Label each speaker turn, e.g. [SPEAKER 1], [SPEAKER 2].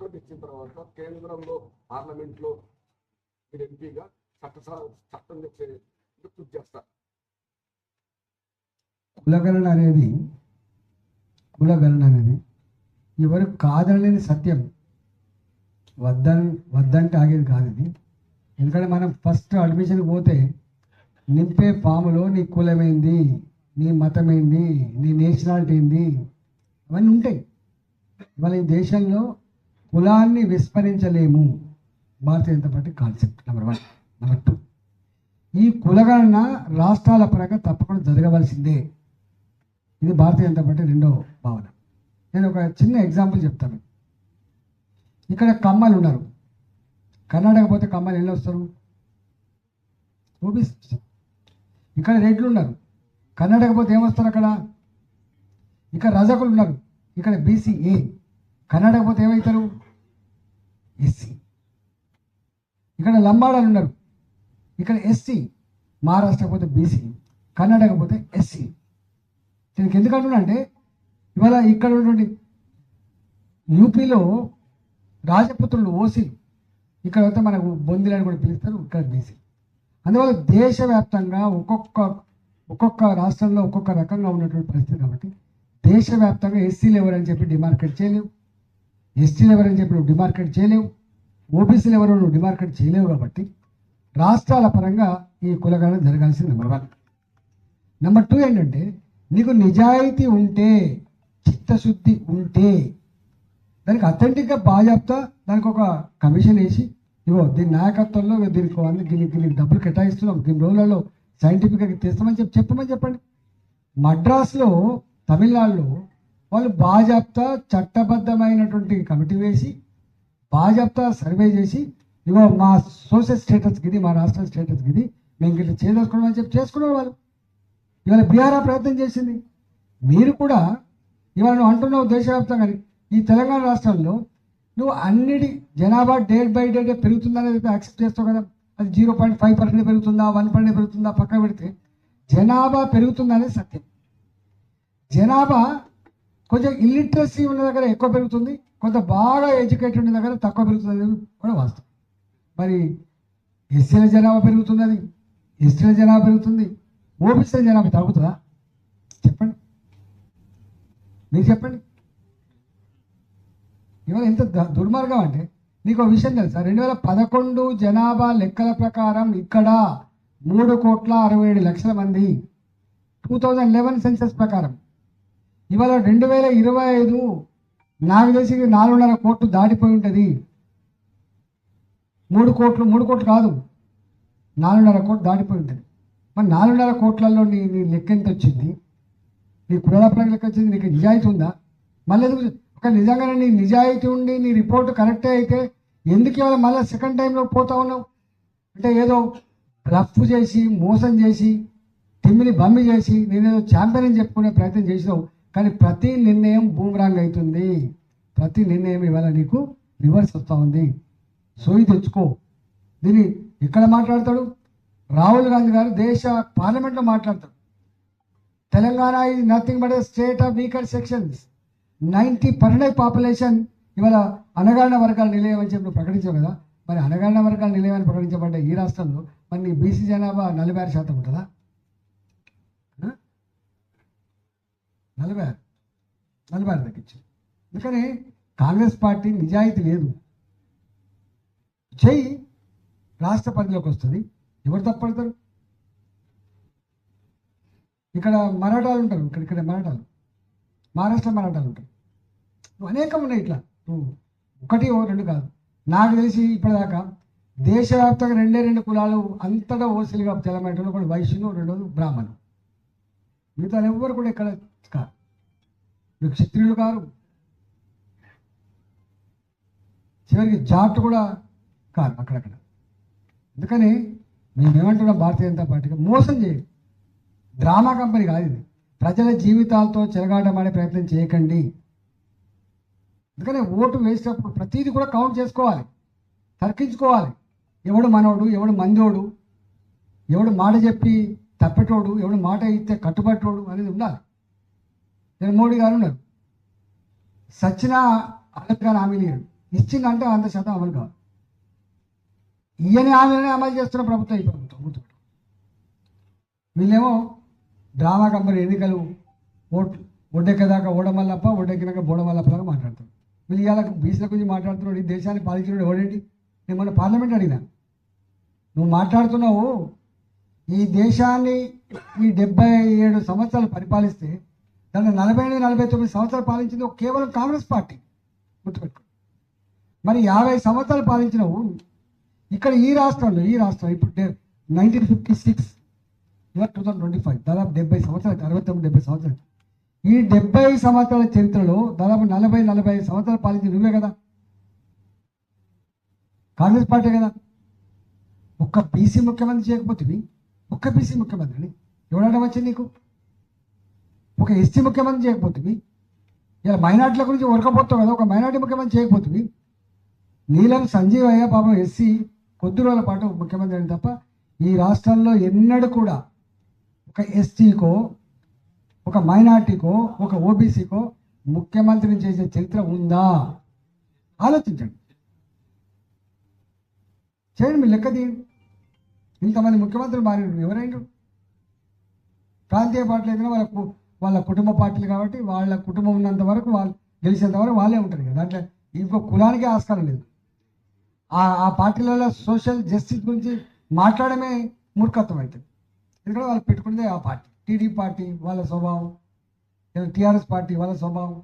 [SPEAKER 1] Doctorate ఇచ్చిన తర్వాత కేంద్రంలో పార్లమెంట్లో మీరు ఎంపీగా చట్ట చట్టం తెచ్చే కృషి చేస్తారు.
[SPEAKER 2] కులగణన అనేది కులగణన అనేది ఎవరు కాదనలేని సత్యం. వద్దని వద్దంటే ఆగేది కాదు ఇది. ఎందుకంటే మనం ఫస్ట్ అడ్మిషన్కి పోతే నింపే ఫాములో నీ కులమేంది నీ మతమేంది నీ నేషనాలిటీ ఏంది అవన్నీ ఉంటాయి. ఇవాళ ఈ దేశంలో కులాన్ని విస్మరించలేము. Bharatiya Janata party concept number one. Number two. ఈ కులగణన రాష్ట్రాల పరంగా తప్పకుండా జరగవలసిందే. ఇది భారతీయ జనతా పార్టీ రెండో భావన. నేను ఒక చిన్న ఎగ్జాంపుల్ చెప్తాను. ఇక్కడ కమ్మలు ఉన్నారు. కర్ణాటక పోతే కమ్మలు ఎన్ని వస్తారు? ఓబీస్ ఇక్కడ రెడ్లు ఉన్నారు. కర్ణాటక పోతే ఏమొస్తారు అక్కడ? ఇక్కడ రజకులు ఉన్నారు. ఇక్కడ బీసీఏ కర్ణాటక పోతే ఏమవుతారు ఎస్సీ. ఇక్కడ లంబాడలు ఉన్నారు. ఇక్కడ ఎస్సీ. మహారాష్ట్ర పోతే బీసీ. కర్ణాటక పోతే ఎస్సీ. దీనికి ఎందుకు అంటున్నా అంటే ఇవాళ ఇక్కడ ఉన్నటువంటి యూపీలో రాజపుత్రులు ఓసీలు. ఇక్కడ అయితే మనకు బొందిలని కూడా పిలుస్తారు ఇక్కడ బీసీ. అందువల్ల దేశవ్యాప్తంగా ఒక్కొక్క ఒక్కొక్క రాష్ట్రంలో ఒక్కొక్క రకంగా ఉన్నటువంటి పరిస్థితి కాబట్టి దేశవ్యాప్తంగా ఎస్సీలు ఎవరని చెప్పి డిమార్కెట్ చేయలేవు. ఎస్టీలు ఎవరని చెప్పి నువ్వు డిమార్కెట్ చేయలేవు. ఓబీసీలు ఎవరు నువ్వు డిమార్కెట్ చేయలేవు కాబట్టి రాష్ట్రాల పరంగా ఈ కులగణన జరగాల్సింది నెంబర్ వన్. నెంబర్ టూ ఏంటంటే నీకు నిజాయితీ ఉంటే చిత్తశుద్ధి ఉంటే దానికి అథెంటిక్గా బాజాప్తా దానికి ఒక కమిషన్ వేసి ఇగో దీని నాయకత్వంలో దీనికి అన్ని దీనికి దీనికి డబ్బులు కేటాయిస్తున్నాం దీని రోజులలో సైంటిఫిక్గా తెస్తామని చెప్పి చెప్పమని చెప్పండి. మద్రాసులో తమిళనాడులో వాళ్ళు బాజాప్తా చట్టబద్ధమైనటువంటి కమిటీ వేసి బాజాప్తా సర్వే చేసి ఇగో మా సోషల్ స్టేటస్కి ఇది మా రాష్ట్ర స్టేటస్కి ఇది మేము ఇట్లా చేసుకోవడం అని చెప్పి చేసుకున్నారు వాళ్ళు. ఇవాళ బీహార్ ఆ ప్రయత్నం చేసింది. మీరు కూడా ఇవాళ నువ్వు అంటున్నావు దేశవ్యాప్తంగా ఈ తెలంగాణ రాష్ట్రంలో నువ్వు అన్నిటి జనాభా డేట్ బై డేట్ పెరుగుతుందనేది యాక్సెప్ట్ చేస్తావు కదా. అది జీరో పాయింట్ ఫైవ్ పర్సెంట్ పెరుగుతుందా వన్ పర్సెంట్ పెరుగుతుందా పక్కన పెడితే జనాభా పెరుగుతుందనేది సత్యం. జనాభా కొంచెం ఇల్లిటరసీ ఉన్న దగ్గర ఎక్కువ పెరుగుతుంది కొంత బాగా ఎడ్యుకేటెడ్ ఉన్న దగ్గర తక్కువ పెరుగుతుంది కూడా వాస్తవం. మరి ఎస్సీల జనాభా పెరుగుతున్నది ఎస్టీల జనాభా పెరుగుతుంది ఓబీసీల జనాభా తగ్గుతుందా? చెప్పండి. మీరు చెప్పండి. ఇవాళ ఎంత ద- దుర్మార్గం అంటే నీకు ఒక విషయం తెలుసా? రెండు వేల పదకొండు జనాభా లెక్కల ప్రకారం ఇక్కడ మూడు కోట్ల అరవై ఏడు లక్షల మంది. టూ థౌజండ్ లెవెన్ సెన్సెస్ ప్రకారం. ఇవాళ రెండు వేల ఇరవై ఐదు నాకు తెలిసి నాలుగున్నర కోట్లు దాటిపోయి ఉంటుంది. మూడు కోట్లు మూడు కోట్లు కాదు నాలుగున్నర కోట్లు దాటిపోయి ఉంటుంది. మరి నాలుగున్నర కోట్లలో నీ నీ లెక్క ఎంత వచ్చింది? నీ కులప్రగ లెక్క వచ్చింది నీకు నిజాయితీ ఉందా? మళ్ళీ ఒక నిజంగానే నీ నిజాయితీ ఉండి నీ రిపోర్ట్ కరెక్టే అయితే ఎందుకు ఇవాళ మళ్ళీ సెకండ్ టైంలో పోతా ఉన్నావు? అంటే ఏదో రఫ్ చేసి మోసం చేసి తిమ్మిని బమ్మి చేసి నేనేదో ఛాంపియన్ అని చెప్పుకునే ప్రయత్నం చేసినావు. కానీ ప్రతి నిర్ణయం బూమరాంగ్ అవుతుంది. ప్రతి నిర్ణయం ఇవాళ నీకు రివర్స్ వస్తూ ఉంది. సోయి తెచ్చుకో. దీన్ని ఎక్కడ మాట్లాడతాడు? రాహుల్ గాంధీ గారు దేశ పార్లమెంట్లో మాట్లాడతాడు. Telangana is nothing but state of weaker sections ninety percent population ఇవాళ అనగారిన వర్గాల నిలయం అని చెప్పి నువ్వు ప్రకటించావు కదా. మరి అనగారిన వర్గాల నిలయం అని ప్రకటించబడ్డ ఈ రాష్ట్రంలో మరి నీ బీసీ జనాభా నలభై ఆరు శాతం ఉంటుందా ఆ? నలభై ఆరు. నలభై ఆరు తగ్గించారు. అందుకని కాంగ్రెస్ పార్టీ నిజాయితీ లేదు. చేయి రాష్ట్ర పరిధిలోకి వస్తుంది. ఎవరు తప్పడతారు ఇక్కడ మరాఠాలు ఉంటారు. ఇక్కడ ఇక్కడ మరాఠాలు. మహారాష్ట్ర మరాఠాలు ఉంటారు. నువ్వు అనేకం ఉన్నాయి ఇట్లా. నువ్వు ఒకటి రెండు కాదు. నాకు తెలిసి ఇప్పటిదాకా దేశవ్యాప్తంగా రెండే రెండు కులాలు అంతటా ఓసీలుగా తెలంగాణ ఒకటి వైశ్యులు రెండోది బ్రాహ్మణులు. మిగతా ఎవ్వరు కూడా ఇక్కడ కాదు. మీకు క్షత్రియులు కారు. చివరికి జాట్ కూడా కాదు అక్కడక్కడ. అందుకని మేమేమంటున్నాం భారతీయ జనతా పార్టీకి? మోసం చేయండి. డ్రామా కంపెనీ కాదు ఇది. ప్రజల జీవితాలతో చెలగాటమాడే ప్రయత్నం చేయకండి. అందుకనే ఓటు వేసేటప్పుడు ప్రతిదీ కూడా కౌంట్ చేసుకోవాలి. తర్కించుకోవాలి. ఎవడు మనోడు ఎవడు మందోడు ఎవడు మాట చెప్పి తప్పేటోడు ఎవడు మాట ఇస్తే కట్టుబట్టోడు అనేది ఉండాలి. నేను మోడీ గారు ఉన్నారు సచిన అడగగా హామీ లేడు ఇచ్చిందంటే వంద శాతం అమలు కావాలి ఈయన హామీలనే అమలు చేస్తున్న ప్రభుత్వం ఈ ప్రభుత్వం గుర్తుపెట్టు వీళ్ళేమో డ్రామా కంపెనీ ఎన్నికలు ఓట్లు ఒడ్డెక్కదాకా ఓడమల్లప్ప ఒడ్డెక్కినాక బోడమల్లప్పలాగా మాట్లాడతారు. వీళ్ళు ఇవాళ బీసీల గురించి మాట్లాడుతున్నాడు ఈ దేశాన్ని పాలించిన ఎవడేంటి? నేను మన పార్లమెంట్ అడిగినా. నువ్వు మాట్లాడుతున్నావు ఈ దేశాన్ని ఈ డెబ్బై ఏడు సంవత్సరాలు పరిపాలిస్తే దాన్ని నలభై ఎనిమిది నలభై తొమ్మిది సంవత్సరాలు పాలించింది ఒక కేవలం కాంగ్రెస్ పార్టీ. గుర్తుపెట్టుకో. మరి యాభై సంవత్సరాలు పాలించినవు ఇక్కడ ఈ రాష్ట్రంలో ఈ రాష్ట్రం ఇప్పుడు నైన్టీన్ ఫిఫ్టీ సిక్స్ ఇవాళ టూ థౌసండ్ ట్వంటీ ఫైవ్ దాదాపు డెబ్బై సంవత్సరాలు అరవై తొమ్మిది డెబ్బై సంవత్సరాలు ఈ డెబ్బై సంవత్సరాల చరిత్రలో దాదాపు నలభై నలభై ఐదు సంవత్సరాలు పాలించి నువ్వే కదా. కాంగ్రెస్ పార్టీ కదా. ఒక్క బీసీ ముఖ్యమంత్రి చేయకపోతే ఒక్క బీసీ ముఖ్యమంత్రిని ఎవడడం వచ్చింది నీకు? ఒక ఎస్సీ ముఖ్యమంత్రి చేయకపోతుంది ఇలా మైనార్టీల గురించి ఉరకపోతావు కదా ఒక మైనార్టీ ముఖ్యమంత్రి చేయకపోతుంది నీలం సంజీవ్ అయ్య పాపం ఎస్సీ కొద్ది రోజుల పాటు ముఖ్యమంత్రి అని తప్ప ఈ రాష్ట్రంలో ఎన్నడూ కూడా ఒక ఎస్టీకో ఒక మైనార్టీకో ఒక ఓబీసీకో ముఖ్యమంత్రిని చేసే చరిత్ర ఉందా? ఆలోచించండి. చేయండి మీరు లెక్క తీయండి. ఇంతమంది ముఖ్యమంత్రులు మారినారు ఎవరైనా ప్రాంతీయ పార్టీలు వాళ్ళకు వాళ్ళ కుటుంబ పార్టీలు కాబట్టి వాళ్ళ కుటుంబం ఉన్నంత వరకు వాళ్ళు గెలిచేంత వరకు వాళ్ళే ఉంటారు కదా. దాంట్లో ఇంకో కులానికి ఆస్కారం లేదు. ఆ ఆ పార్టీలలో సోషల్ జస్టిస్ గురించి మాట్లాడమే మూర్ఖత్వం అవుతుంది ఎందుకంటే వాళ్ళు పెట్టుకున్నదే ఆ పార్టీ. టీడీ పార్టీ వాళ్ళ స్వభావం టీఆర్ఎస్ పార్టీ వాళ్ళ స్వభావం.